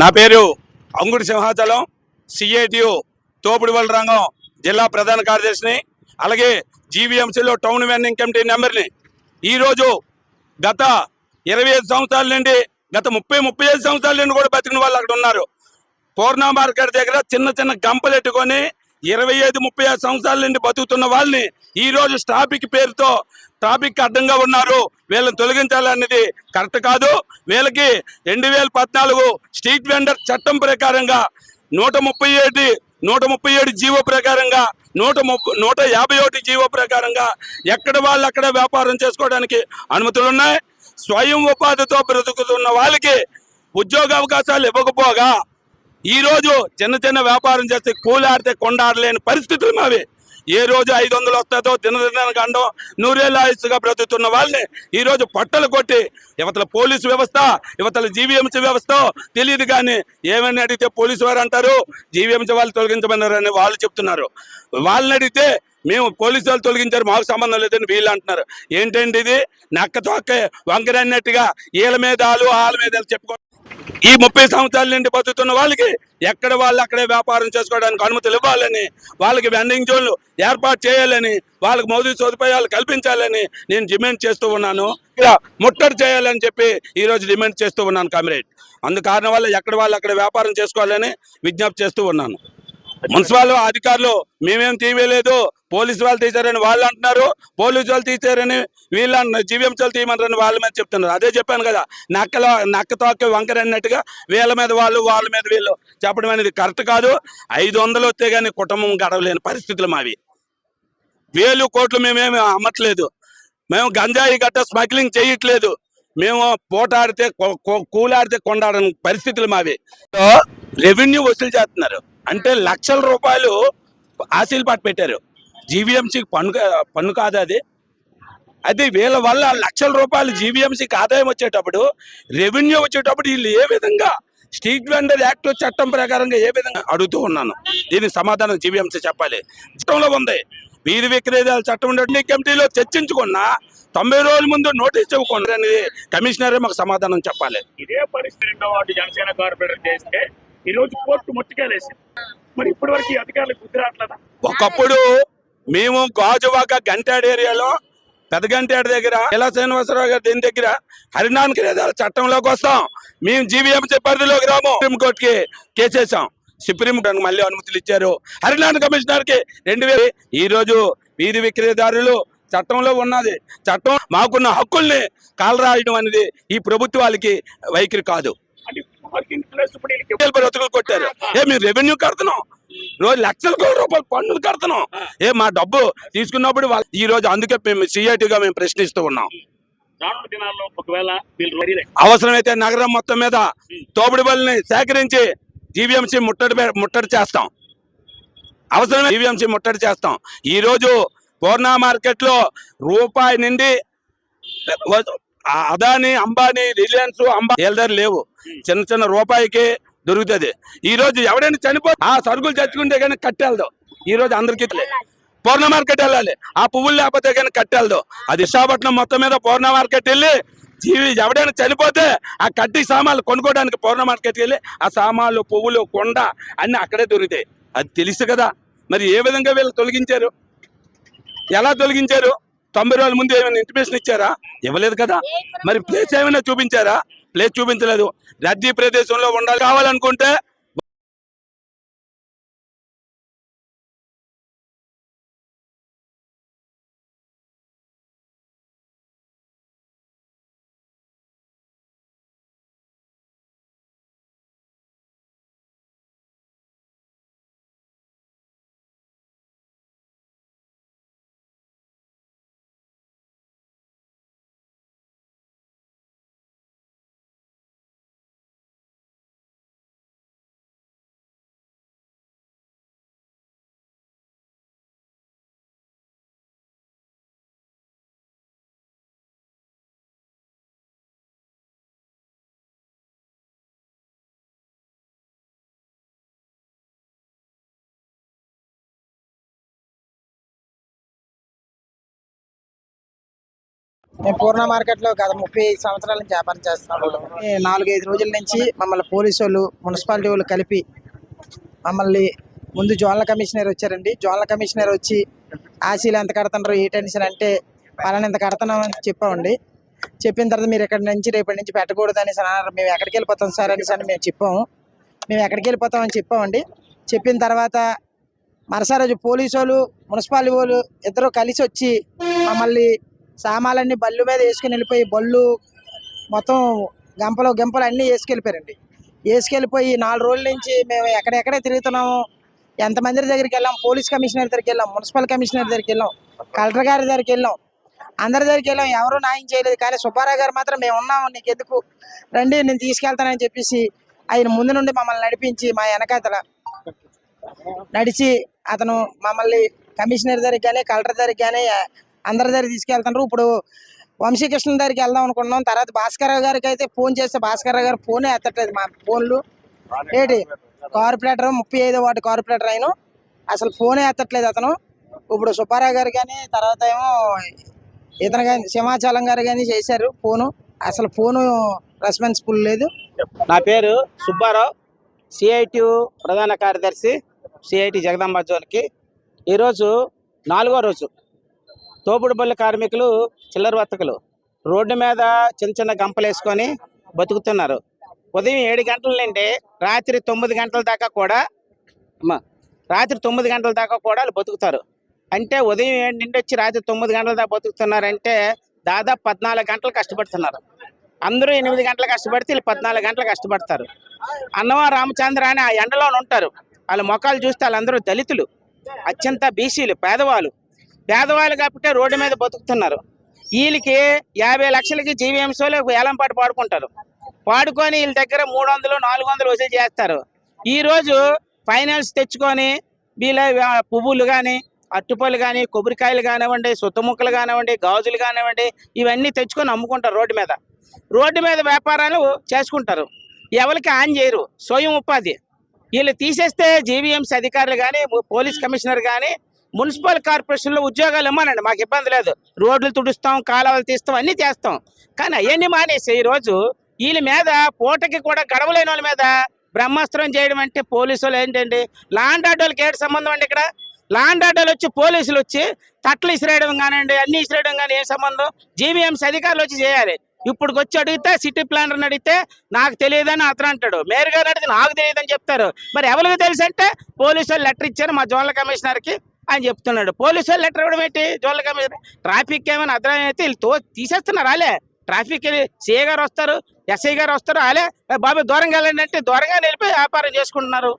నా పేరు అంగుడి సింహాచలం సిఐటియు తోపుడివల్ రంగం జిల్లా ప్రధాన కార్యదర్శిని అలాగే జీవీఎంసీలో టౌన్ వెండింగ్ కమిటీ నెంబర్ని ఈరోజు గత ఇరవై ఐదు సంవత్సరాల నుండి గత ముప్పై ముప్పై ఐదు సంవత్సరాల నుండి కూడా బతికిన వాళ్ళు అక్కడ ఉన్నారు. పూర్ణ మార్కెట్ దగ్గర చిన్న చిన్న గంపలు ఎట్టుకొని ఇరవై ఐదు ముప్పై ఐదు సంవత్సరాల నుండి బతుకుతున్న వాళ్ళని ఈరోజు రోజు ట్రాఫిక్ పేరుతో ట్రాఫిక్ అడ్డంగా ఉన్నారు. వీళ్ళని తొలగించాలనేది కరెక్ట్ కాదు. వీళ్ళకి రెండు వేల పద్నాలుగు స్ట్రీట్ వెండర్ చట్టం ప్రకారంగా నూట ముప్పై ఏడు నూట ముప్పై ఏడు జీవో ప్రకారంగా నూట ముప్పై నూట యాభై ఒకటి జీవో ప్రకారంగా ఎక్కడ వాళ్ళు అక్కడ వ్యాపారం చేసుకోవడానికి అనుమతులు ఉన్నాయి. స్వయం ఉపాధితో బ్రతుకుతున్న వాళ్ళకి ఉద్యోగ అవకాశాలు ఇవ్వకపోగా ఈ రోజు చిన్న చిన్న వ్యాపారం చేస్తే కూలాడితే కొండాడలేని పరిస్థితులు మావి. ఏ రోజు ఐదు వందలు వస్తుందో దినదినానికి అండం నూరేళ్ళ ఆయుస్సుగా బ్రతుకుతున్న వాళ్ళని ఈరోజు పట్టలు కొట్టి యువతల పోలీసు వ్యవస్థ యువతల జీవీఎంసీ వ్యవస్థ తెలియదు కానీ ఏమని అడిగితే పోలీసు వారు అంటారు జీవీఎంసీ వాళ్ళు తొలగించమన్నారని వాళ్ళు చెప్తున్నారు. వాళ్ళని అడిగితే మేము పోలీసు వాళ్ళు తొలగించారు మాకు సంబంధం లేదని వీళ్ళు అంటున్నారు. ఏంటండి ఇది? నక్క తొక్క వంకరన్నట్టుగా వీళ్ళ మీద వాళ్ళు వాళ్ళ మీద చెప్పుకో ఈ ముప్పై సంవత్సరాల నుండి బతుకుతున్న వాళ్ళకి ఎక్కడ వాళ్ళు అక్కడే వ్యాపారం చేసుకోవడానికి అనుమతులు ఇవ్వాలని వాళ్ళకి వెండింగ్ జోన్లు ఏర్పాటు చేయాలని వాళ్ళకి మౌలిక సదుపాయాలు కల్పించాలని నేను డిమాండ్ చేస్తూ ఉన్నాను. ఇలా ముట్టడి చేయాలని చెప్పి ఈరోజు డిమాండ్ చేస్తూ ఉన్నాను కామ్రేడ్. అందు కారణం వల్ల ఎక్కడ వాళ్ళు అక్కడ వ్యాపారం చేసుకోవాలని విజ్ఞప్తి చేస్తూ ఉన్నాను. మున్సిపాల్ అధికారులు మేమేం తీయలేదు పోలీసు వాళ్ళు తీశారని వాళ్ళు అంటున్నారు పోలీసు వాళ్ళు తీశారని వీళ్ళు అంటున్నారు తీయమంటారని వాళ్ళు వాళ్ళ మీద చెప్తున్నారు. అదే చెప్పాను కదా నక్కల నక్క తోక వంకర అన్నట్టుగా వీళ్ళ మీద వాళ్ళు వాళ్ళ మీద వీళ్ళు చెప్పడం అనేది కరెక్ట్ కాదు. ఐదు వందలు వస్తే కానీ కుటుంబం గడవలేని పరిస్థితులు మావి. వేలు కోట్లు మేమేమి అమ్మట్లేదు. మేము గంజాయి గట్ట స్మగ్లింగ్ చేయట్లేదు. మేము పోటాడితే కూలాడితే కొండాడని పరిస్థితులు మావి. రెవెన్యూ వసూలు చేస్తున్నారు. అంటే లక్షల రూపాయలు ఆశీలు పాటు పెట్టారు. జీవీఎంసీకి పన్ను పన్ను కాదు అది. అది వీళ్ళ వల్ల లక్షల రూపాయలు జీవీఎంసీకి ఆదాయం వచ్చేటప్పుడు రెవెన్యూ వచ్చేటప్పుడు వీళ్ళు ఏ విధంగా స్ట్రీట్ వెండర్ యాక్ట్ చట్టం ప్రకారంగా ఏ విధంగా అడుగుతూ ఉన్నాను? దీనికి సమాధానం జీవీఎంసీ చెప్పాలి. చట్టంలో ఉంది. వీధి విక్రేతాల చట్టం ఉండే కమిటీలో చర్చించుకున్నా తొంభై రోజుల ముందు నోటీస్ ఇవ్వకుండా అనేది కమిషనరే మాకు సమాధానం చెప్పాలి. ఇదే పరిస్థితి జనసేన కార్పొరేటర్ చేస్తే ఈ రోజు కోర్టు ముట్టుకెళ్ళేసింది మరి ఇప్పటి వరకు ఈ అధికారులకు రావట్లేదా? ఒకప్పుడు మేము గాజువాక గంటాడు ఏరియాలో పెద్ద గంటాడు దగ్గర ఇలా శ్రీనివాసరావు గారి దీని దగ్గర హరినాన్ క్రీడాల చట్టంలోకి వస్తాం. మేము జీవీఎంసీ పరిధిలోకి రాము. సుప్రీం కోర్టుకి కేసేసాం సుప్రీం కోర్టు మళ్ళీ అనుమతులు ఇచ్చారు. హరినాన్ కమిషనర్కి రెండు వేలు. ఈ రోజు వీధి విక్రయదారులు చట్టంలో ఉన్నది. చట్టం మాకున్న హక్కుల్ని కాలరాయడం అనేది ఈ ప్రభుత్వాలకి వైఖరి కాదు. బ్రతుకులు కొట్టారు. ఏ మేము రెవెన్యూ కడుతున్నాం. రోజు లక్షల కోట్ల రూపాయలు పన్నులు కడుతున్నాం. ఏ మా డబ్బు తీసుకున్నప్పుడు ఈ రోజు అందుకే మేము సిఐటిగా మేము ప్రశ్నిస్తూ ఉన్నాం. అవసరమైతే నగరం మొత్తం మీద తోపుడు బలిని సేకరించి జీవీఎంసీ ముట్టడి ముట్టడి చేస్తాం. అవసరమే జీవీఎంసీ ముట్టడి చేస్తాం. ఈ రోజు పూర్ణ మార్కెట్లో రూపాయి నుండి అదాని అంబానీ రిలయన్స్ అంబా వీళ్ళ దగ్గర లేవు. చిన్న చిన్న రూపాయికి దొరుకుతుంది. ఈ రోజు ఎవడైనా చనిపో ఆ సరుకులు తెచ్చుకుంటే కానీ కట్టేళ్దాం ఈ రోజు అందరికీ పూర్ణ మార్కెట్ వెళ్ళాలి. ఆ పువ్వులు లేకపోతే కానీ కట్టేళ్దాం అది విశాఖపట్నం మొత్తం మీద పూర్ణ మార్కెట్ వెళ్ళి జీవి ఎవడైనా చనిపోతే ఆ కట్టి సామాన్లు కొనుక్కోవడానికి పూర్ణ మార్కెట్కి వెళ్ళి ఆ సామాన్లు పువ్వులు కొండ అన్ని అక్కడే దొరుకుతాయి. అది తెలుసు కదా. మరి ఏ విధంగా వీళ్ళు తొలగించారు? ఎలా తొలగించారు? తొంభై రోజుల ముందు ఏమైనా ఇంటిమేషన్ ఇచ్చారా? ఇవ్వలేదు కదా. మరి ప్లేస్ ఏమైనా చూపించారా? ప్లేస్ చూపించలేదు. రద్దీ ప్రదేశంలో ఉండాలి. కావాలనుకుంటే మేము పూర్ణ మార్కెట్లో గత ముప్పై సంవత్సరాల నుంచి వ్యాపారం చేస్తున్నాము నాలుగైదు రోజుల నుంచి మమ్మల్ని పోలీసు వాళ్ళు మున్సిపాలిటీ వాళ్ళు కలిపి మమ్మల్ని ముందు జోన్ల కమిషనర్ వచ్చారండి. జోన్ల కమిషనర్ వచ్చి ఆశీలు ఎంత కడుతున్నారు? ఏ టెన్షన్ అంటే పలానా ఎంత కడుతున్నాం? అని చెప్పామండి. చెప్పిన తర్వాత మీరు ఎక్కడి నుంచి రేపటి నుంచి పెట్టకూడదు అనేసి అన్నారు. మేము ఎక్కడికి వెళ్ళిపోతాం సార్? అనేసి అని మేము చెప్పాము. మేము ఎక్కడికి వెళ్ళిపోతాం అని చెప్పామండి. చెప్పిన తర్వాత మరుసటి రోజు పోలీసు వాళ్ళు మున్సిపాలిటీ వాళ్ళు ఇద్దరు కలిసి వచ్చి మమ్మల్ని సామాన్లన్నీ బళ్ళు మీద వేసుకుని వెళ్ళిపోయి బళ్ళు మొత్తం గంపలు గంపలు అన్నీ వేసుకెళ్ళిపోయారండి. వేసుకెళ్ళిపోయి నాలుగు రోజుల నుంచి మేము ఎక్కడెక్కడే తిరుగుతున్నాము ఎంతమంది దగ్గరికి వెళ్ళాం పోలీస్ కమిషనర్ దగ్గరికి వెళ్ళాం మున్సిపల్ కమిషనర్ దగ్గరికి వెళ్ళాం కలెక్టర్ గారి దగ్గరికి వెళ్ళాం అందరి దగ్గరికి వెళ్ళాం ఎవరు న్యాయం చేయలేదు. కానీ సుబ్బారావు గారు మాత్రం మేము ఉన్నాము నీకు ఎందుకు రండి నేను తీసుకెళ్తానని చెప్పేసి ఆయన ముందు నుండి మమ్మల్ని నడిపించి మా వెనకాతల నడిచి అతను మమ్మల్ని కమిషనర్ దగ్గరికి కానీ కలెక్టర్ దగ్గరికి కానీ అందరి దగ్గరికి తీసుకెళ్తున్నారు ఇప్పుడు వంశీకృష్ణ దగ్గరికి వెళ్దాం అనుకున్నాం తర్వాత భాస్కర్ గారికి అయితే ఫోన్ చేస్తే భాస్కర్ గారు ఫోనే ఎత్తట్లేదు మా ఫోన్లు. ఏంటి? కార్పొరేటర్ ముప్పై ఐదో వాటి కార్పొరేటర్ ఆయన. అసలు ఫోనే ఎత్తట్లేదు అతను. ఇప్పుడు సుబ్బారావు గారు కానీ తర్వాత ఏమో ఇతను కానీ సింహాచలం గారు కానీ చేశారు ఫోను. అసలు ఫోను రెస్పాన్సిబుల్ లేదు. నా పేరు సుబ్బారావు. సిఐటి ప్రధాన కార్యదర్శి సిఐటి జగదాంబ జోన్కి. ఈరోజు నాలుగో రోజు. తోపుడు కార్మికులు చిల్లర వర్తకులు రోడ్డు మీద చిన్న చిన్న గంపలు వేసుకొని బతుకుతున్నారు. ఉదయం ఏడు గంటల నుండి రాత్రి తొమ్మిది గంటల దాకా కూడా రాత్రి తొమ్మిది గంటల దాకా కూడా వాళ్ళు బతుకుతారు. అంటే ఉదయం ఏడు నుండి వచ్చి రాత్రి తొమ్మిది గంటల దాకా బతుకుతున్నారంటే దాదాపు పద్నాలుగు గంటలు కష్టపడుతున్నారు. అందరూ ఎనిమిది గంటలు కష్టపడితే వీళ్ళు పద్నాలుగు గంటలు కష్టపడతారు. అన్నవ రామచంద్ర అని ఆ ఎండలో ఉంటారు. వాళ్ళ మొఖాలు చూస్తే వాళ్ళందరూ దళితులు అత్యంత బీసీలు పేదవాళ్ళు. పేదవాళ్ళు కాబట్టి రోడ్డు మీద బతుకుతున్నారు. వీళ్ళకి యాభై లక్షలకి జీవీఎంసీలో ఏలం పాటు పాడుకుంటారు. పాడుకొని వీళ్ళ దగ్గర మూడు వందలు నాలుగు వందలు వసూలు చేస్తారు. ఈ రోజు ఫైనాన్స్ తెచ్చుకొని వీళ్ళ పువ్వులు కానీ అట్టుపళ్ళు కానీ కొబ్బరికాయలు కానివ్వండి సుత్తముక్కలు కానివ్వండి గాజులు కానివ్వండి ఇవన్నీ తెచ్చుకొని అమ్ముకుంటారు రోడ్డు మీద. రోడ్డు మీద వ్యాపారాలు చేసుకుంటారు. ఎవరికి ఆన్ చేయరు. స్వయం ఉపాధి. వీళ్ళు తీసేస్తే జీవీఎంసీ అధికారులు కానీ పోలీస్ కమిషనర్ కానీ మున్సిపల్ కార్పొరేషన్లో ఉద్యోగాలు ఇవ్వనండి మాకు ఇబ్బంది లేదు. రోడ్లు తుడుస్తాం కాలువలు తీస్తాం అన్నీ చేస్తాం. కానీ అవన్నీ మానేసి ఈరోజు వీళ్ళ మీద పూటకి కూడా గడవలేని వాళ్ళ మీద బ్రహ్మాస్త్రం చేయడం అంటే పోలీసులు ఏంటండి? లాండ్ ఆడోళ్ళకి ఏంటి సంబంధం అండి ఇక్కడ? లాండ్ ఆర్డర్లు వచ్చి పోలీసులు వచ్చి తట్లు ఇసిరేయడం కానివ్వండి అన్ని ఇసిరేయడం కానీ ఏం సంబంధం? జీవీఎంసీ అధికారులు వచ్చి చేయాలి. ఇప్పుడు వచ్చి అడిగితే సిటీ ప్లానర్ని అడిగితే నాకు తెలియదని అతను అంటాడు. మేయర్ గారు అడిగితే నాకు తెలియదని చెప్తారు. మరి ఎవరికి తెలుసంటే పోలీసు వాళ్ళు లెటర్ ఇచ్చారు మా జోన్ల కమిషనర్కి. అని చెప్తున్నాడు. పోలీసు వాళ్ళు లెటర్ ఇవ్వడం ఏంటి? జోన్ల మీద ట్రాఫిక్ ఏమైనా అర్థం అయితే వీళ్ళు తో తీసేస్తున్నారు అలే ట్రాఫిక్ సిఏ గారు వస్తారు ఎస్ఐ గారు వస్తారు అలే బాబు దూరంగా వెళ్ళండి అంటే దూరంగా వెళ్ళిపోయి వ్యాపారం చేసుకుంటున్నారు.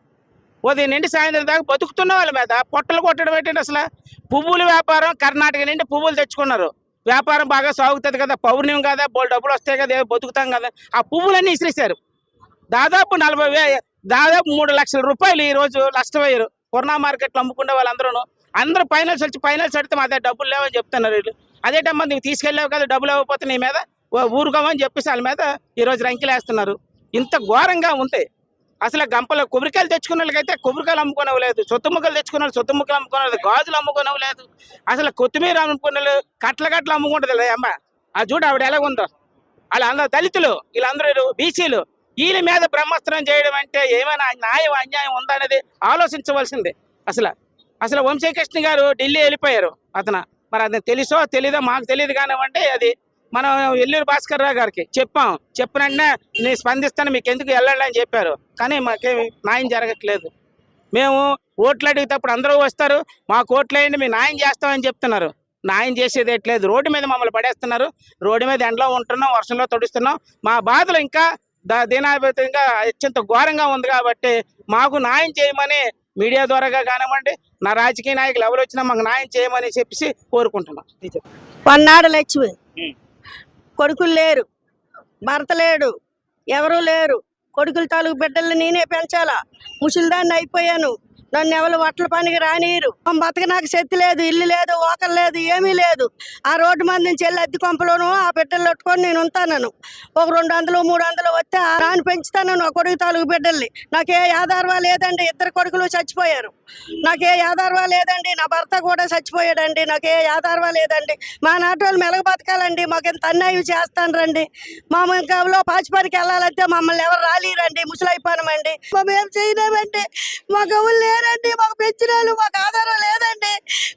ఉదయం నుండి సాయంత్రం దాకా బతుకుతున్న వాళ్ళ మీద పొట్టలు కొట్టడం ఏంటంటే అసలు? పువ్వుల వ్యాపారం కర్ణాటక నుండి పువ్వులు తెచ్చుకున్నారు. వ్యాపారం బాగా సాగుతుంది కదా పౌర్ణమి కదా బోల్ డబ్బులు వస్తాయి కదా బతుకుతాం కదా ఆ పువ్వులన్నీ ఇసిరేశారు. దాదాపు నలభై వే దాదాపు మూడు లక్షల రూపాయలు ఈరోజు రోజు నష్టపోయారు పూర్ణ మార్కెట్లో అమ్ముకునే వాళ్ళందరూ అందరూ ఫైనల్స్ వచ్చి ఫైనల్స్ అడితే మా దగ్గర డబ్బులు లేవని చెప్తున్నారు వీళ్ళు. అదేటమ్మా నువ్వు తీసుకెళ్ళావు కదా డబ్బులు ఇవ్వకపోతే నీ మీద ఊరుకోమని చెప్పేసి వాళ్ళ మీద ఈరోజు రంకిలేస్తున్నారు ఇంత ఘోరంగా ఉంది. అసలు గంపలో కొబ్బరికాయలు తెచ్చుకున్న వాళ్ళకైతే కొబ్బరికాయలు అమ్ముకునేవలేదు సొత్తు ముక్కలు తెచ్చుకున్న వాళ్ళు సొత్తు ముక్కలు అమ్ముకునేది గాజులు అమ్ముకునేవలేదు అసలు కొత్తిమీర అమ్ముకునే వాళ్ళు కట్ల కట్టలు అమ్ముకుంటుంది అమ్మ. ఆ చూడు ఆవిడ ఎలా ఉందో. వాళ్ళ దళితులు వీళ్ళందరూ బీసీలు. వీళ్ళ మీద బ్రహ్మాస్త్రం చేయడం అంటే ఏమైనా న్యాయం అన్యాయం ఉందా అనేది ఆలోచించవలసిందే. అసలు అసలు వంశీకృష్ణ గారు ఢిల్లీ వెళ్ళిపోయారు అతను. మరి అది తెలుసో తెలీదో మాకు తెలియదు కానివ్వండి అది మనం ఎల్లూరు భాస్కర్ రావు గారికి చెప్పాం. చెప్పిన నేను స్పందిస్తాను మీకు ఎందుకు వెళ్ళండి అని చెప్పారు. కానీ మాకేమి న్యాయం జరగట్లేదు. మేము ఓట్లు అడిగేటప్పుడు అందరూ వస్తారు మాకు ఓట్లు వేయండి మేము న్యాయం చేస్తామని చెప్తున్నారు. న్యాయం చేసేది ఎట్లేదు రోడ్డు మీద మమ్మల్ని పడేస్తున్నారు. రోడ్డు మీద ఎండలో ఉంటున్నాం వర్షంలో తొడుస్తున్నాం. మా బాధలు ఇంకా ద- దీనాభితంగా అత్యంత ఘోరంగా ఉంది కాబట్టి మాకు న్యాయం చేయమని మీడియా ద్వారాగా కానివ్వండి నా రాజకీయ నాయకులు ఎవరు వచ్చినా మాకు న్యాయం చేయమని చెప్పేసి కోరుకుంటున్నాం. పన్నాడు లక్ష్మి. కొడుకులు లేరు. భర్త లేడు. ఎవరు లేరు. కొడుకుల తాలూకు బిడ్డల్ని నేనే పెంచాలా? ముసలిదాన్ని అయిపోయాను. నన్ను ఎవరు వట్ల పనికి రానియరు బతక నాకు శక్తి లేదు ఇల్లు లేదు ఓకలు లేదు ఏమీ లేదు. ఆ రోడ్డు మంది నుంచి వెళ్ళి అద్దె కొంపలోను ఆ బిడ్డలు పెట్టుకొని నేను ఉంటాను ఒక రెండు వందలు మూడు వందలు వస్తే ఆ రాని పెంచుతాను నా కొడుకు తాలూకు బిడ్డల్ని. నాకు ఏ ఆధారం లేదండి. ఇద్దరు కొడుకులు చచ్చిపోయారు. నాకు ఏ లేదండి నా భర్త కూడా చచ్చిపోయాడండి నాకు ఏ లేదండి. మా నాటి వాళ్ళు మెలగ బతకాలండి మాకు ఇంత అన్యాయం చేస్తాను రండి. మా గవిలో పాచిపనికి వెళ్ళాలంటే మమ్మల్ని ఎవరు రాలేరండి ముసలైపోయామండి మేము ఏం చేయలేమండి మాకు ఎవరు లేరండి మాకు పెంచినాలు వాళ్ళు మాకు ఆధారం లేదండి.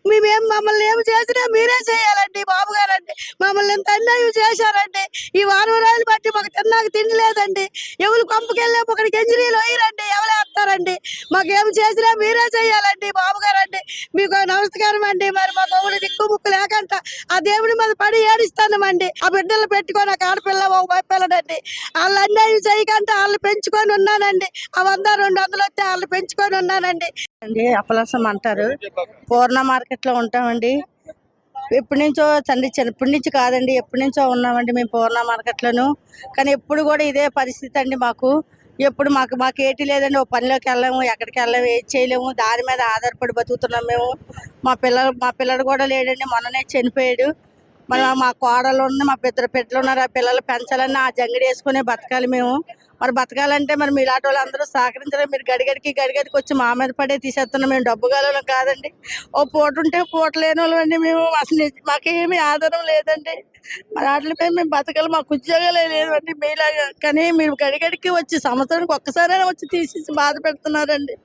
మేమేం మమ్మల్ని ఏం చేసినా మీరే చేయాలండి బాబు గారండి. మమ్మల్ని ఎంత అన్యాయం చేశారండి. ఈ వారం రోజులు బట్టి మాకు తిన్నాక తిండి లేదండి. ఎవరు కొంపకెళ్ళే ఒకరికి ఎంజనీలు వేయరండి ఎవరు వేస్తారండి మాకేం చేసినా మీరే చేయాలండి బాబు గారండి మీకు నమస్కారం అండి. మరి మా గౌడు దిక్కు ముక్కు లేకంట. ఆ దేవుడి మీద పడి ఏడిస్తానమండి. ఆ బిడ్డలు పెట్టుకొని ఒక ఆడపిల్ల ఓ పిల్లడండి వాళ్ళు అన్యాయం చేయకంటే వాళ్ళు పెంచుకొని ఉన్నానండి. ఆ వంద రెండు వందలు వస్తే వాళ్ళు పెంచుకొని ఉన్నానండి. అండి అపలసం అంటారు. పూర్ణ మార్కెట్లో ఉంటామండి. ఎప్పటి నుంచో తండ్రి చిన్నప్పటి నుంచి కాదండి ఎప్పటి నుంచో ఉన్నామండి మేము పూర్ణ మార్కెట్లోను. కానీ ఎప్పుడు కూడా ఇదే పరిస్థితి అండి మాకు. ఎప్పుడు మాకు మాకు ఏటి లేదండి. ఓ పనిలోకి వెళ్ళాము ఎక్కడికి వెళ్ళాము ఏది చేయలేము. దాని మీద ఆధారపడి బతుకుతున్నాం మేము. మా పిల్లలు మా పిల్లడు కూడా లేడండి. మొన్ననే చనిపోయాడు. మన మా కోడలు ఉన్న మా ఇద్దరు బిడ్డలు ఉన్నారు. ఆ పిల్లలు పెంచాలని ఆ జంగిడి వేసుకునే బతకాలి మేము. మరి బతకాలంటే మరి మీలాంటి వాళ్ళు అందరూ సహకరించడం మీరు గడిగడికి గడిగడికి వచ్చి మా మీద పడే తీసేస్తున్నాం. మేము డబ్బు కాలం కాదండి. ఓ పూట ఉంటే పూట లేని వాళ్ళండి మేము. అసలు మాకేమీ ఆధారం లేదండి. మరి వాటిపై మేము బతకాలి మాకు ఉద్యోగాలే లేవండి మీలాగా. కానీ మీరు గడిగడికి వచ్చి సంవత్సరానికి ఒక్కసారైనా వచ్చి తీసేసి బాధ పెడుతున్నారండి.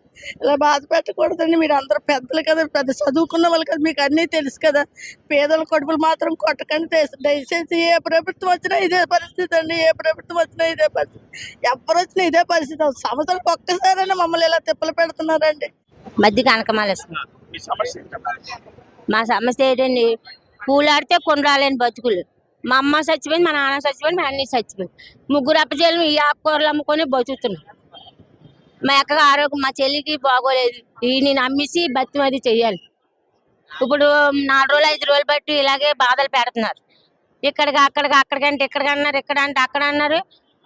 ఇలా బాధ పెట్టకూడదండి. మీరు అందరూ పెద్దలు కదా పెద్ద చదువుకున్న వాళ్ళు కదా మీకు అన్నీ తెలుసు కదా. పేదల కడుపులు మాత్రం కొట్టకండి. దయ- దయచేసి ఏ ప్రభుత్వం వచ్చినా ఇదే పరిస్థితి అండి. ఏ ప్రభుత్వం వచ్చినా ఇదే పరిస్థితి. ఎవరు వచ్చినా ఇదే పరిస్థితి. సంవత్సరానికి ఒక్కసారైనా మమ్మల్ని ఇలా తిప్పలు పెడుతున్నారండి. మధ్య కనకమాలేస్తాం మీ సమస్య ఏంటమ్మా? మా సమస్య ఏంటండి? పూలాడితే కొనరాలేని బతుకులు. మా అమ్మ చచ్చిపోయింది మా నాన్న చచ్చిపోయింది మా అన్ని చచ్చిపోయింది. ముగ్గురు అప్పచేలు ఈ ఆకుకూరలు అమ్ముకొని బతుకుతున్నాం. మా అక్కగా ఆరోగ్యం మా చెల్లికి బాగోలేదు. ఈ నేను అమ్మేసి బతిమది చెయ్యాలి. ఇప్పుడు నాలుగు రోజులు ఐదు రోజులు బట్టి ఇలాగే బాధలు పెడుతున్నారు. ఇక్కడికి అక్కడికి అక్కడికంటే ఇక్కడికి అన్నారు ఇక్కడ అంటే అక్కడ అన్నారు.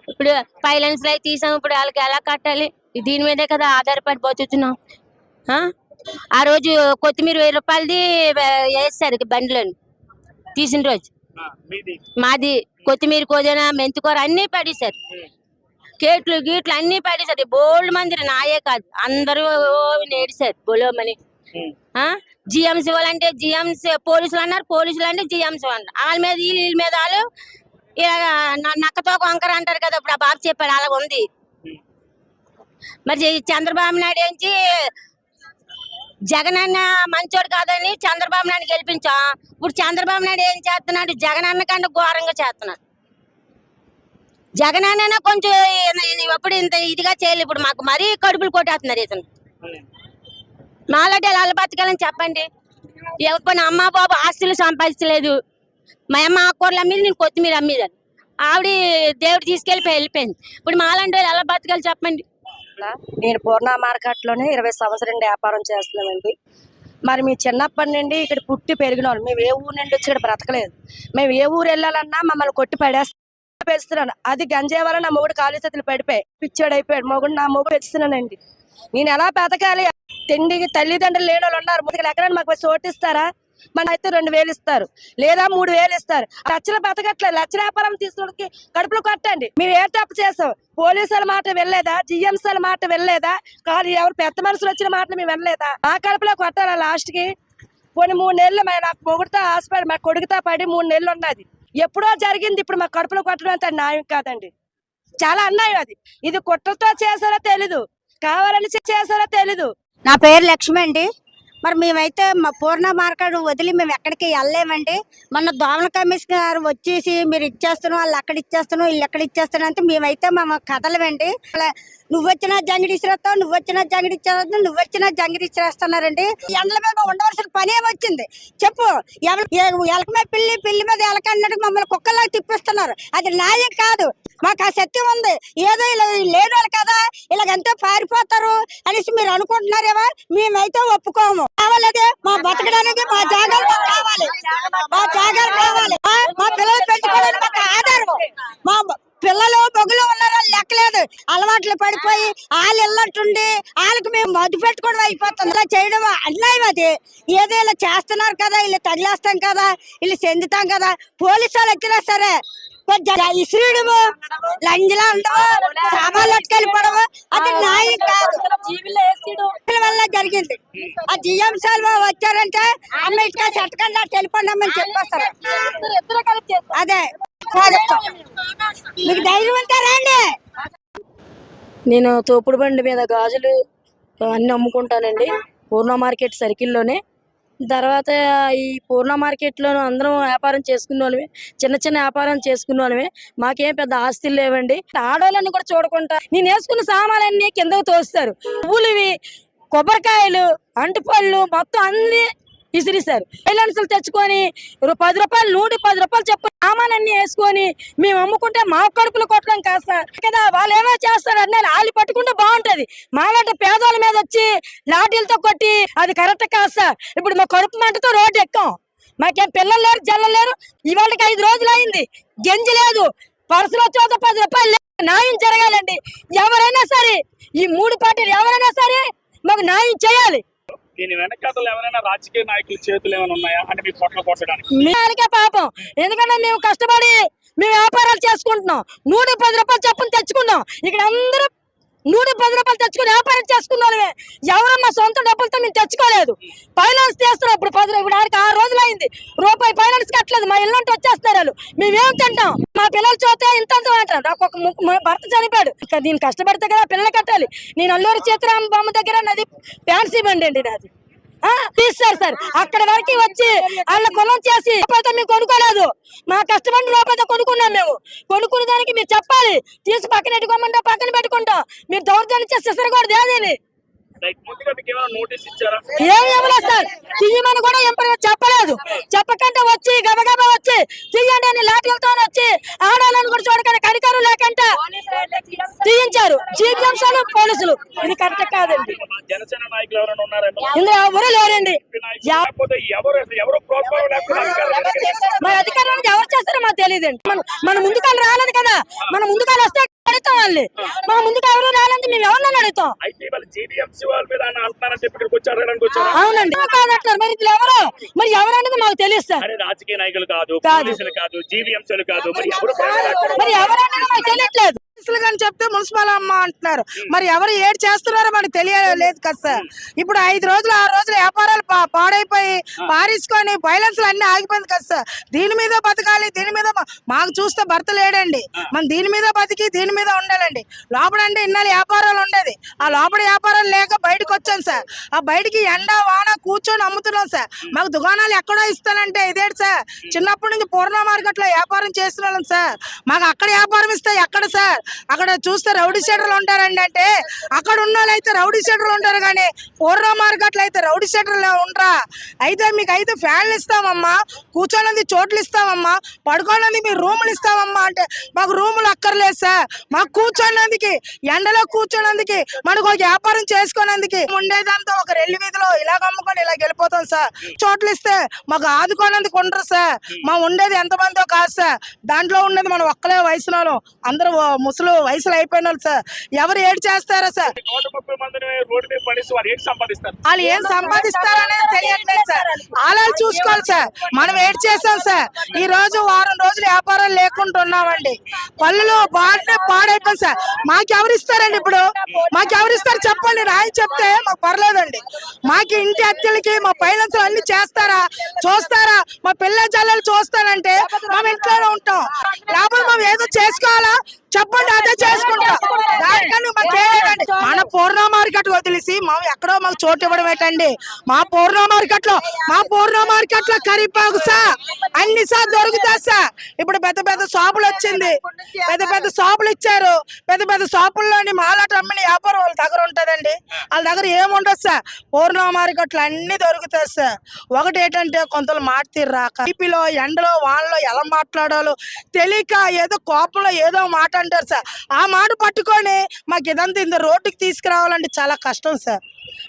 ఇప్పుడు ఫైనాన్స్ అవి తీసాం ఇప్పుడు వాళ్ళకి ఎలా కట్టాలి? దీని మీదే కదా ఆధారపడి బతుకుతున్నాం. ఆ? ఆ రోజు కొత్తిమీర వెయ్యి రూపాయలది వేస్తారు బండిలోని. తీసిన రోజు. మీది? కొత్తిమీర కోదన మెంతికూర అన్ని పడేశారు. కేట్లు గీట్లు అన్ని పడేశారు. బోల్డ్ మంది నాయే కాదు. అందరూ నేడిశారు. బొలోమని. జిఎంసీ వాళ్ళంటే జిఎంసీ పోలీసులు అన్నారు. పోలీసులు అంటే జిఎంసీ అన్నారు వాళ్ళ మీద వీళ్ళ మీద వాళ్ళు నక్కతో వంకర అంటారు కదా ఇప్పుడు ఆ బాబు చెప్పాడు అలాగ ఉంది. మరి చంద్రబాబు నాయుడు ఏంచి జగన్ అన్న మంచోడు కాదని చంద్రబాబు నాయుడు గెలిపించాం. ఇప్పుడు చంద్రబాబు నాయుడు ఏం చేస్తున్నాడు? జగన్ అన్న కంటే ఘోరంగా చేస్తున్నాడు. జగన్ అన్న కొంచెం ఎప్పుడు ఇంత ఇదిగా చేయలేదు ఇప్పుడు మాకు మరీ కడుపులు కొట్టేస్తున్నారు ఇతను. ఉమ్. మాలాంటి బతకాలని చెప్పండి. ఎవరి అమ్మ బాబు ఆస్తులు సంపాదించలేదు. మా అమ్మ ఆకుకూరలు అమ్మేది నేను కొత్తిమీర అమ్మేదాన్ని ఆవిడ దేవుడు తీసుకెళ్ళి వెళ్ళిపోయింది. ఇప్పుడు మాలాంటి వాళ్ళు ఎలా బతకాలి చెప్పండి. నేను పూర్ణ మార్కెట్లోనే ఇరవై సంవత్సరం నుండి వ్యాపారం చేస్తున్నామండి మరి మీ చిన్నప్పటి నుండి ఇక్కడ పుట్టి పెరిగిన వాళ్ళు మేము ఏ ఊరు నుండి వచ్చి ఇక్కడ బ్రతకలేదు. మేము ఏ ఊరు వెళ్ళాలన్నా మమ్మల్ని కొట్టి పడేస్తాను పెంచుతున్నాను. అది గంజాయి వల్ల నా మొగుడు కాలు చేతులు పడిపోయి పిచ్చాడు అయిపోయాడు. మొగుడు నా మొగుడు పెంచుతున్నానండి. నేను ఎలా బ్రతకాలి? తిండికి తల్లిదండ్రులు లేని వాళ్ళు ఉన్నారు. ముందుకు ఎక్కడైనా మాకు చోటిస్తారా మన అయితే రెండు వేలు ఇస్తారు. లేదా మూడు వేలు ఇస్తారు. లక్షలు బతకట్లేదు లక్షల వ్యాపారం తీసుకుని కడుపులో కొట్టండి. మీరు ఏ తప్పు చేసాం పోలీసుల మాట వెళ్ళలేదా జిఎంసీల మాట వెళ్ళలేదా కాదు ఎవరు పెద్ద మనుషులు వచ్చిన మాటలు మేము వెళ్ళలేదా ఆ కడుపులో కొట్టాలా లాస్ట్కి పోనీ మూడు నెలలు మా నాకు పొగుడుతా హాస్పిటల్ మా కొడుకుతో పడి మూడు నెలలు ఉన్నది. ఎప్పుడో జరిగింది ఇప్పుడు మా కడుపులో కొట్టడం అంత న్యాయం కాదండి. చాలా అన్యాయం అది. ఇది కుట్రతో చేశారో తెలీదు. కావాలని చేశారో తెలీదు. నా పేరు లక్ష్మి అండి. మరి మేమైతే మా పూర్ణ మార్కెట్ వదిలి మేము ఎక్కడికి వెళ్ళలేమండి. మొన్న దోమల కమిషనర్ గారు వచ్చేసి మీరు ఇచ్చేస్తున్నాం వాళ్ళు అక్కడ ఇచ్చేస్తున్నాం వీళ్ళు ఎక్కడ ఇచ్చేస్తున్నాం అంటే మేమైతే మా కథలమండి అలా నువ్వు వచ్చినా జంగిడి ఇచ్చేస్తావు నువ్వు వచ్చినా జంగిడి ఇచ్చేస్తావు నువ్వు వచ్చినా జంగిడి ఇచ్చేస్తున్నారండి ఎండల మీద ఉండవలసిన పని ఏమొచ్చింది చెప్పు ఎవరు ఎలక మీద పిల్లి పిల్లి మీద ఎలక అన్నట్టు మమ్మల్ని కుక్కలా తిప్పిస్తున్నారు. అది న్యాయం కాదు. మాకు ఆ శక్తి ఉంది. ఏదో ఇలా లేని చేస్తారు అనేసి మీరు అనుకుంటున్నారేమో మేమైతే ఒప్పుకోము. కావాలదే మా బతకడానికి మా జాగాలు మాకు కావాలి. మా జాగాలు కావాలి. మా పిల్లలు పెంచుకోవడానికి మాకు ఆధారం. మా పిల్లలు మొగులు ఉన్నారో? లెక్కలేదు. అలవాట్లు పడిపోయి వాళ్ళు ఇల్లట్టుండి వాళ్ళకి మేము మధు పెట్టుకోవడం అయిపోతుంది. ఇలా చేయడం అన్యాయం అది. ఏదో ఇలా చేస్తున్నారు కదా వీళ్ళు తగిలేస్తాం కదా వీళ్ళు చెందుతాం కదా. పోలీసు వాళ్ళు వచ్చినా సరే ఇసురుడు లంజలా ఉండవు సామాన్లు అది న్యాయం కాదు. వల్ల జరిగింది. ఆ జిఎంసాలు వచ్చారంటే అమ్మ ఇట్లా చెట్టకన్నా వెళ్ళిపోండమని చెప్పేస్తారు. అదే మీకు ధైర్యం ఉంటారా అండి నేను తోపుడు బండి మీద గాజులు అన్ని అమ్ముకుంటానండి. పూర్ణ మార్కెట్ సర్కిల్లోనే. తర్వాత ఈ పూర్ణ మార్కెట్లో అందరం వ్యాపారం చేసుకునే చిన్న చిన్న వ్యాపారం చేసుకునే మాకేం పెద్ద ఆస్తులు లేవండి. ఆడవాళ్ళని కూడా చూడకుండా నేను వేసుకున్న సామాన్లన్నీ కిందకు తోస్తారు. పువ్వులువి కొబ్బరికాయలు అంటుపళ్ళు మొత్తం అన్ని విసిరిస్తారు. ఫైనాన్సులు తెచ్చుకొని పది రూపాయలు నూటి పది రూపాయలు చెప్పు సామాన్లన్నీ వేసుకొని మేము అమ్ముకుంటే మా కడుపులు కొట్టడం కాదు సార్. కదా వాళ్ళు ఏమో చేస్తారు అన్నీ ఆలి పట్టుకుంటే బాగుంటది. మాలాంటి పేదోళ్ళ మీద వచ్చి లాఠీలతో కొట్టి అది కరెక్ట్ కాదు సార్. ఇప్పుడు మా కడుపు మంటతో రోడ్డు ఎక్కాం. మాకేం పిల్లలు లేరు జల్లలు లేరు? ఇవాళకి ఐదు రోజులు అయింది. గెంజి లేదు. పర్సులో చోట పది రూపాయలు న్యాయం జరగాలండి. ఎవరైనా సరే ఈ మూడు పార్టీలు ఎవరైనా సరే మాకు న్యాయం చేయాలి. దీని వెనకాతలు ఎవరైనా రాజకీయ నాయకుల చేతులు ఏమైనా ఉన్నాయా? అంటే మీ పొట్ల కొట్టడానికి. మేలకే పాపం. ఎందుకంటే మేము కష్టపడి మేము వ్యాపారాలు చేసుకుంటున్నాం. నూట పది రూపాయలు చెప్పుని తెచ్చుకున్నాం. ఇక్కడ అందరూ నూట పది రూపాయలు తెచ్చుకుని వ్యాపారం చేసుకున్నామే ఎవరు మా సొంత డబ్బులతో మేము తెచ్చుకోలేదు. ఫైనాన్స్ చేస్తున్నాం ఇప్పుడు పది ఇప్పుడు ఆడికి ఆరు రోజులు అయింది రూపాయి ఫైనాన్స్ కట్టలేదు. మా ఇల్లు వచ్చేస్తున్నారు వాళ్ళు. మేమేం తింటాం? మా పిల్లలు చూస్తే ఇంత అంటారు. నాకు ఒక భర్త చనిపోయాడు. నేను దీన్ని కష్టపడితే కదా పిల్లలు కట్టాలి. నేను అల్లూరు చిత్రామ బొమ్మ దగ్గర నాది ఫ్యాన్సీ బండి అండి నాది. తీస్తారు సార్. అక్కడ వరకు వచ్చి వాళ్ళ కులం చేసి మేము కొనుక్కోలేదు. మా కష్టపడి రూపాయితో కొనుక్కున్నాం మేము. కొనుక్కునే దానికి మీరు చెప్పాలి. తీసి పక్కన పెట్టుకోమంటే పక్కన పెట్టుకుంటాం. మీరు దౌర్జన్యం చేస్తే కూడా ఏదేని ఏం ఇవ్వలేదు సార్. తీయమని కూడా ఎప్పుడు చెప్పలేదు. చెప్పకంటే వచ్చి గబగబా వచ్చి తీయండి అని లాఠీలతో వచ్చి ఆడాలని కూడా చూడకండి కనికారు లేకంటే. తీయించారు. పోలీసులు. ఇది కరెక్ట్ కాదండి. మా జనసేన నాయకులు ఎవరైనా ఉన్నారండి ఇందులో ఎవరు లేరండి. ఎవరు చేస్తారో మాకు తెలియదండి. మన మన ముందుకాలు రాలేదు కదా. మన ముందుకాలు వస్తే అడుగుతాం వాళ్ళని. మన ముందుకు ఎవరు రాలేదు మేము ఎవరినైనా అడుగుతాం. వాళ్ళ వాళ్ళ అవునండి. కాదంటారు మరి ఎవరు? మరి ఎవరనేది మాకు తెలుస్తారు అరే రాజకీయ నాయకులు కాదు కాదు. కాదు జీవీఎంసీలు కాదు మరి ఎవరు ఎవరనేది మాకు తెలియట్లేదు. పోలీసులు కానీ చెప్తే మున్సిపల్ అమ్మ అంటున్నారు మరి ఎవరు ఏడు చేస్తున్నారో మనకు తెలియలేదు కదా సార్. ఇప్పుడు ఐదు రోజులు ఆరు రోజులు వ్యాపారాలు పాడైపోయి పారేసుకొని ఫైనాన్స్ అన్ని ఆగిపోయింది కదా సార్. దీని మీద బతకాలి దీని మీద మాకు చూస్తే భర్త లేడండి. మనం దీని మీద బతికి దీని మీద ఉండాలండి. లోపల అంటే ఇన్నాళ్ళు వ్యాపారాలు ఉండేది. ఆ లోపల వ్యాపారాలు లేక బయటకు వచ్చాను సార్. ఆ బయటికి ఎండ వాన కూర్చొని అమ్ముతున్నాం సార్. మాకు దుకాణాలు ఎక్కడో ఇస్తానంటే ఇదేంటి సార్? చిన్నప్పటి నుంచి పూర్ణ మార్కెట్లో వ్యాపారం చేస్తున్నాం సార్. మాకు అక్కడ వ్యాపారం ఇస్తే ఎక్కడ సార్? అక్కడ చూస్తే రౌడీ షెటర్లు ఉంటారండి అంటే అక్కడ ఉన్న అయితే రౌడీ షెటర్లు ఉంటారు కానీ పూర్వ మార్కెట్లో అయితే రౌడీ షెటర్లు ఉంటారా అయితే మీకు అయితే ఫ్యాన్లు ఇస్తామమ్మా కూర్చోనంది చోట్లు ఇస్తామమ్మా పడుకోనంది మీరు రూములు ఇస్తామమ్మా అంటే మాకు రూములు అక్కర్లేదు సార్. మాకు కూర్చోనందుకి ఎండలో కూర్చోనందుకు మనకు ఒక వ్యాపారం చేసుకోనందుకు ఉండేదాంతో ఒక రెల్లి వీధిలో ఇలాగ అమ్ముకొని ఇలా వెళ్ళిపోతాం సార్. చోట్లు ఇస్తే మాకు ఆదుకోనందుకు ఉండరు సార్. మా ఉండేది ఎంతమందో కాదు సార్. దాంట్లో ఉన్నది మనం ఒక్కలే వయసులో అందరూ ముసలి వయసులో అయిపోయిన వాళ్ళు సార్. ఎవరు ఏడు చేస్తారా సార్? నూట ముప్పై మందిని రోడ్డు మీద పడేసి వారు ఏంటి సంపాదిస్తారు. వాళ్ళు ఏం సంపాదిస్తారనేది తెలియట్లేదు సార్. ఆలాలు చూసుకోవాలి సార్. మనం ఏడ్ చేసాం సార్. ఈ రోజు వారం రోజులు వ్యాపారం లేకుండా ఉన్నామండి. పళ్ళు బాగా పాడైపోయింది సార్. మాకెవరు ఇస్తారండి ఇప్పుడు? మాకెవరు ఇస్తారు చెప్పండి. రాయి చెప్తే మాకు పర్లేదండి. మాకు ఇంటి అద్దెలకి మా ఫైనాన్స్ అన్ని చేస్తారా? చూస్తారా? మా పిల్ల జల్లలు చూస్తానంటే మేము ఇంట్లోనే ఉంటాం. లేకపోతే మేము ఏదో చేసుకోవాలా? చెప్పండి అదే చేసుకుంటాం. దానికన్నా మాకు ఏలేదండి మన పూర్ణ మార్కెట్ వదిలేసి మేము ఎక్కడో మాకు చోటు ఇవ్వడం ఏంటండి? మా పూర్ణ మార్కెట్లో మా పూర్ణ మార్కెట్లో కరిపాకు సా అన్ని సా దొరుకుతా సా. ఇప్పుడు పెద్ద పెద్ద షాపులు వచ్చింది. పెద్ద పెద్ద షాపులు ఇచ్చారు. పెద్ద పెద్ద షాపుల్లోని మాలాట అమ్మిన వ్యాపారం వాళ్ళ దగ్గర ఉంటదండి. వాళ్ళ దగ్గర ఏముండదు సార్ పూర్ణ మార్కెట్లు అన్ని దొరుకుతాయి సార్ ఒకటి ఏంటంటే కొంతలు మాట తీరు రాక ఎండలో వాళ్ళలో ఎలా మాట్లాడాలో తెలియక ఏదో కోపంలో ఏదో మాట అంటారు సార్. ఆ మాట పట్టుకొని మాకు ఇదంతా ఇంత రోడ్డుకి తీసుకురావాలంటే చాలా కష్టం సార్.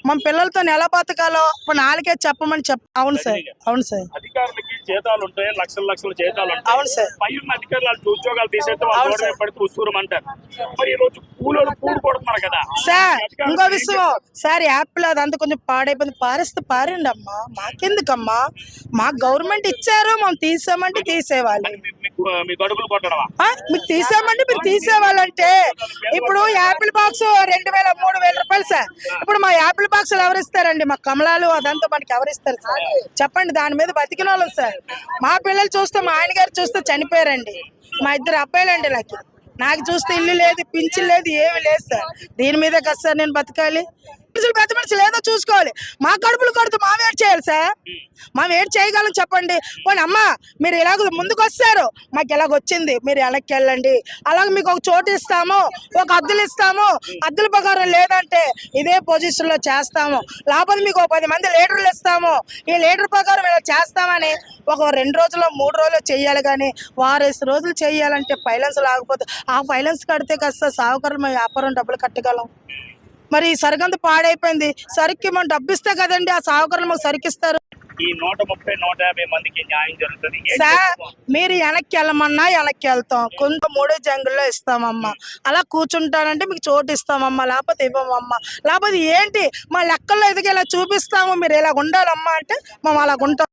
మన పిల్లలతో ఎలా బతకాలో నాలుగే చెప్పమని చెప్ అవును సార్. అవును సార్. అధికారులకి జీతాలు ఉంటాయి లక్షల లక్షల జీతాలు అవును సార్. పై ఉన్న అధికారులు ఉద్యోగాలు తీసేస్తే ఉసూరం అంటారు మరి ఈ రోజు కదా. సార్ ఇంకో విషయం. సార్ యాప్లో అదంతా కొంచెం పాడైపోయింది. పారేస్తే పారండి అమ్మా మాకెందుకమ్మా? మాకు గవర్నమెంట్ ఇచ్చారు మనం తీసామంటే తీసేవాలి మీ- మీ మీ గడుపులు కొట్టడమా? ఆ, మీకు తీసామంటే మీరు తీసేవాళ్ళంటే. ఇప్పుడు యాపిల్ బాక్స్ రెండు వేల మూడు వేల రూపాయలు సార్. ఇప్పుడు మా యాపిల్ బాక్స్ ఎవరు ఇస్తారండి మా కమలాలు అదంతా మనకి ఎవరు ఇస్తారు సార్ చెప్పండి దాని మీద బతికిన వాళ్ళు సార్. మా పిల్లలు చూస్తే మా ఆయన గారు చూస్తే చనిపోయారండి. మా ఇద్దరు అబ్బాయిలండి నాకు. నాకు చూస్తే ఇల్లు లేదు పింఛన్ లేదు ఏమి లేదు సార్. దీని మీద కదా సార్ నేను బతకాలి? మనుషులు పెద్ద చూసుకోవాలి. మా కడుపులు కొడుతూ మా వేడి చేయాలి సార్. మా వేడి చేయగలం చెప్పండి. పోనీ అమ్మ మీరు ఇలాగ ముందుకు వస్తారు మాకు ఇలాగ వచ్చింది మీరు వెనక్కి వెళ్ళండి అలాగే మీకు ఒక చోటు ఇస్తాము ఒక అద్దెలు ఇస్తాము. అద్దెల ప్రకారం లేదంటే ఇదే పొజిషన్లో చేస్తాము. లేకపోతే మీకు ఒక పది మంది లీటర్లు ఇస్తాము. ఈ లీటర్ ప్రకారం ఇలా చేస్తామని ఒక రెండు రోజులు మూడు రోజులు చేయాలి కానీ వారేసి రోజులు చేయాలంటే ఫైనాన్స్ లేకపోతే ఆ ఫైనాన్స్ కడితే కాస్త సాగుకరం వ్యాపారం డబ్బులు కట్టగలం. మరి సరుకంతా పాడైపోయింది. సరుక్కి మనం డబ్బు ఇస్తే కదండి ఆ సాగుకర్లు మాకు సరికిస్తారు. ఈ నూట ముప్పై నూట యాభై మందికి న్యాయం జరుగుతుంది. సార్ మీరు వెనక్కి వెళ్ళమన్నా వెనక్కి వెళ్తాం. కొంత మూడో జంగుల్లో ఇస్తామమ్మా. అలా కూర్చుంటానంటే మీకు చోటు ఇస్తామమ్మా లేకపోతే ఇవ్వమమ్మా. లేకపోతే ఏంటి? మా లెక్కల్లో ఎదిగేలా చూపిస్తాము. మీరు ఇలా ఉండాలమ్మా అంటే మేము అలా ఉంటాం.